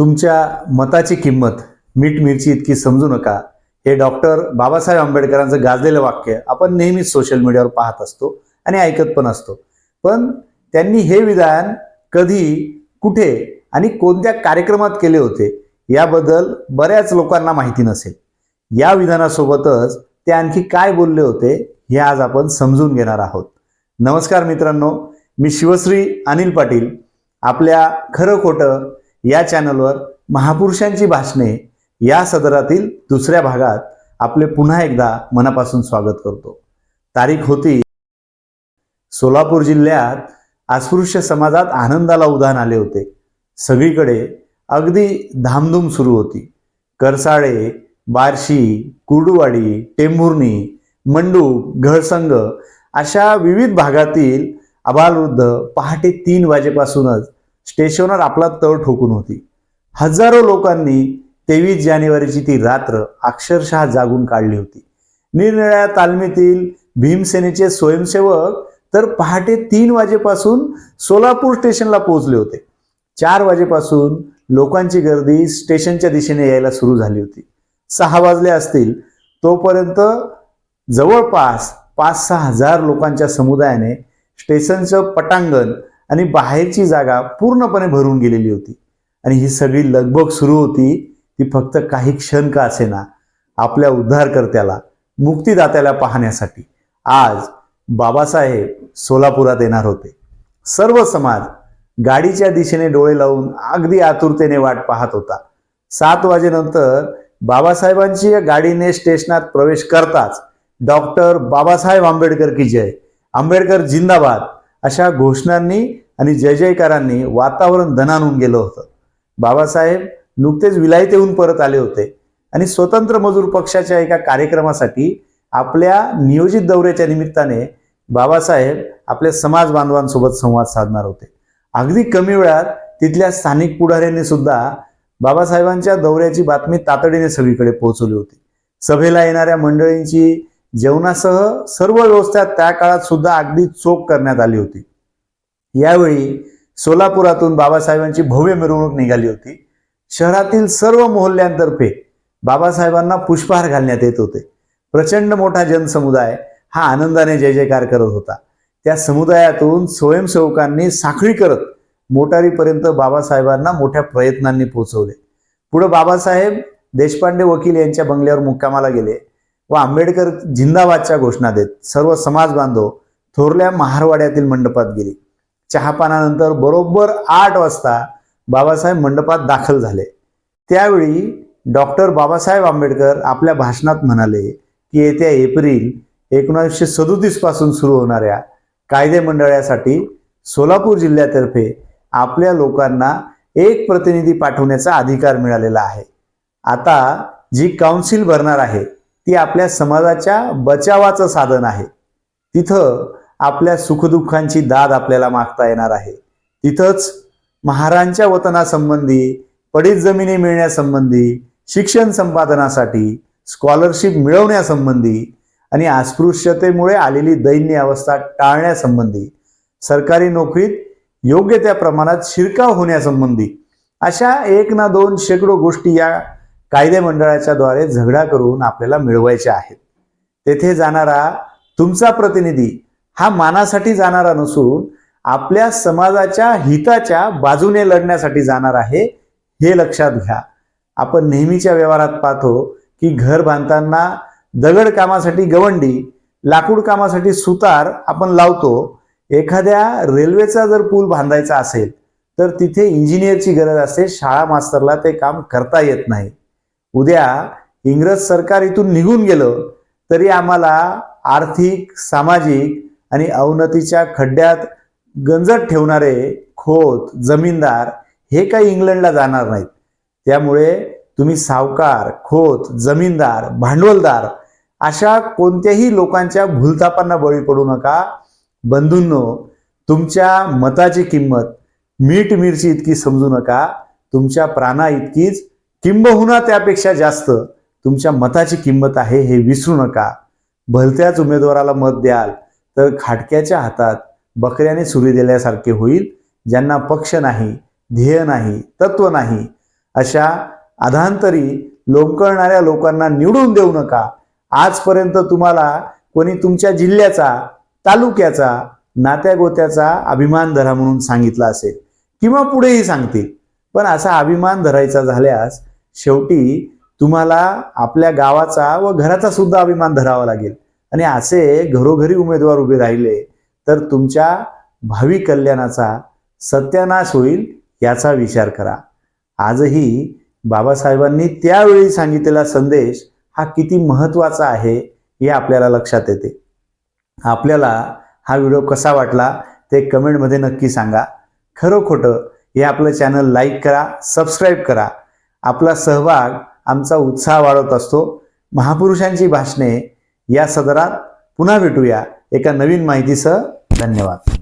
तुमच्या मताची किंमत मीठ मिरची इतकी समजू नका. हे डॉक्टर बाबासाहेब आंबेडकरांचं गाजलेलं वाक्य आपण नेहमीच सोशल मीडियावर पाहत असतो आणि ऐकत पण असतो. पण त्यांनी हे विधान कधी कुठे आणि कोणत्या कार्यक्रमात केले होते याबद्दल बऱ्याच लोकांना माहिती नसेल. या विधानासोबतच ते आणखी काय बोलले होते हे आज आपण समजून घेणार आहोत. नमस्कार मित्रांनो मी शिवश्री अनिल पाटील आपल्या खरं खोटं या चॅनलवर महापुरुषांची भाषणे या सदरातील दुसऱ्या भागात आपले पुन्हा एकदा मनापासून स्वागत करतो. तारीख होती सोलापूर जिल्ह्यात अस्पृश्य समाजात आनंदाला उधाण आले होते. सगळीकडे अगदी धामधूम सुरू होती. करसाळे बार्शी कुर्डुवाडी टेंभुर्णी मंडूप घळसंग अशा विविध भागातील अबालवृद्ध पहाटे तीन वाजेपासूनच स्टेशनवर आपला तळ ठोकून होती. हजारो लोकांनी तेवीस जानेवारीची ती रात्र अक्षरशः जागून काढली होती. निरनिळ्या तालमीतील भीमसेनेचे स्वयंसेवक तर पहाटे तीन वाजेपासून सोलापूर स्टेशनला पोहोचले होते. चार वाजेपासून लोकांची गर्दी स्टेशनच्या दिशेने यायला सुरू झाली होती. सहा वाजले असतील तोपर्यंत जवळपास पाच सहा हजार लोकांच्या समुदायाने स्टेशनचं पटांगण आणि बाहेरची जागा पूर्णपणे भरून गेलेली होती. आणि ही सगळी लगबग सुरू होती ती फक्त काही क्षण का असेना आपल्या उद्धारकर्त्याला मुक्तीदात्याला पाहण्यासाठी. आज बाबासाहेब सोलापुरात येणार होते. सर्व समाज गाडीच्या दिशेने डोळे लावून अगदी आतुरतेने वाट पाहत होता. सात वाजेनंतर बाबासाहेबांची गाडीने स्टेशनात प्रवेश करताच डॉक्टर बाबासाहेब आंबेडकर की जय. आंबेडकर जिंदाबाद. अशा घोषणांनी आणि जय जयकारांनी वातावरण धनानून गेलं होतं. बाबासाहेब नुकतेच विलायत येऊन परत आले होते आणि स्वतंत्र मजूर पक्षाच्या एका कार्यक्रमासाठी आपल्या नियोजित दौऱ्याच्या निमित्ताने बाबासाहेब आपल्या समाज बांधवांसोबत संवाद साधणार होते. अगदी कमी वेळात तिथल्या स्थानिक पुढाऱ्यांनी सुद्धा बाबासाहेबांच्या दौऱ्याची बातमी तातडीने सगळीकडे पोहोचवली होती. सभेला येणाऱ्या मंडळींची जेवणासह सर्व व्यवस्था त्या काळात सुद्धा अगदी चोख करण्यात आली होती. यावेळी सोलापुरातून बाबासाहेबांची भव्य मिरवणूक निघाली होती. शहरातील सर्व मोहल्ल्यांतर्फे बाबासाहेबांना पुष्पहार घालण्यात येत होते. प्रचंड मोठा जनसमुदाय हा आनंदाने जय जयकार करत होता. त्या समुदायातून स्वयंसेवकांनी साखळी करत मोटारीपर्यंत बाबासाहेबांना मोठ्या प्रयत्नांनी पोहोचवले. पुढे बाबासाहेब देशपांडे वकील यांच्या बंगल्यावर मुक्कामाला गेले. व आंबेडकर जिंदाबादच्या घोषणा देत सर्व समाज बांधव थोरल्या महारवाड्यातील मंडपात गेले. चहापानानंतर बरोबर आठ वाजता बाबासाहेब मंडपात दाखल झाले. त्यावेळी डॉक्टर बाबासाहेब आंबेडकर आपल्या भाषणात म्हणाले की येत्या एप्रिल एकोणीसशे सदोतीसपासून सुरू होणाऱ्या कायदे मंडळासाठी सोलापूर जिल्ह्यातर्फे आपल्या लोकांना एक प्रतिनिधी पाठवण्याचा अधिकार मिळालेला आहे. आता जी काउन्सिल भरणार आहे ती आपल्या समाजाच्या बचावाचं साधन आहे. तिथं आपल्या सुखदुःखांची दाद आपल्याला मागता येणार आहे. तिथंच महारांच्या वतनासंबंधी पडीत जमिनी मिळण्यासंबंधी शिक्षण संपादनासाठी स्कॉलरशिप मिळवण्यासंबंधी आणि अस्पृश्यतेमुळे आलेली दैन्य अवस्था टाळण्यासंबंधी सरकारी नोकरीत योग्य त्या प्रमाणात शिरकाव होण्यासंबंधी अशा एक ना दोन शेकडो गोष्टी या कायदे मंडळाच्या द्वारे झगडा करून आपल्याला मिळवायचे आहेत. तेथे जाणारा तुमचा प्रतिनिधी हा मानासाठी जाणारा नसून आपल्या समाजाच्या हिताच्या बाजूने लढण्यासाठी जाणार आहे हे लक्षात घ्या. आपण नेहमीच्या व्यवहारात पाहतो की घर बांधताना दगड कामासाठी गवंडी लाकूड कामासाठी सुतार आपण लावतो. एखाद्या रेल्वेचा जर पूल बांधायचा असेल तर तिथे इंजिनियरची गरज असते शाळा मास्तरला ते काम करता येत नाही. उद्या इंग्रज सरकार इथून निघून गेलं तरी आम्हाला आर्थिक सामाजिक आणि अवनतीच्या खड्ड्यात गंजत ठेवणारे खोत जमीनदार हे काही इंग्लंडला जाणार नाहीत. त्यामुळे तुम्ही सावकार खोत जमीनदार भांडवलदार अशा कोणत्याही लोकांच्या भूलतापांना बळी पडू नका. बंधूंनो तुमच्या मताची किंमत मीठ मिरची इतकी समजू नका. तुमच्या प्राणा इतकीच किंबहुना त्यापेक्षा जास्त तुमच्या मताची किंमत आहे हे विसरू नका. भलत्याच उमेदवाराला मत द्याल तर खाटक्याच्या हातात बकऱ्याने सुरी दिल्यासारखे होईल ज्यांना पक्ष नाही ध्येय नाही तत्व नाही अशा अधांतरी लोंबकळणाऱ्या लोकांना निवडून देऊ नका. आजपर्यंत तुम्हाला कोणी तुमच्या जिल्ह्याचा तालुक्याचा नात्यागोत्याचा अभिमान धरा म्हणून सांगितला असेल किंवा पुढेही सांगतील. पण असा अभिमान धरायचा झाल्यास शेवटी तुम्हाला आपल्या गावाचा व घराचा सुद्धा अभिमान धरावा लागेल. आणि असे घरोघरी उमेदवार उभे राहिले तर तुमच्या भावी कल्याणाचा सत्यानाश होईल याचा विचार करा. आजही बाबासाहेबांनी त्यावेळी सांगितलेला संदेश हा किती महत्त्वाचा आहे हे आपल्याला लक्षात येते. आपल्याला हा व्हिडिओ कसा वाटला ते कमेंटमध्ये नक्की सांगा. खरं खोटं हे आपलं चॅनल लाईक करा सबस्क्राईब करा. आपला सहभाग आमचा उत्साह वाढवत असतो. महापुरुषांची भाषणे या सदरात पुन्हा भेटूया. एका नवीन माहितीसह धन्यवाद.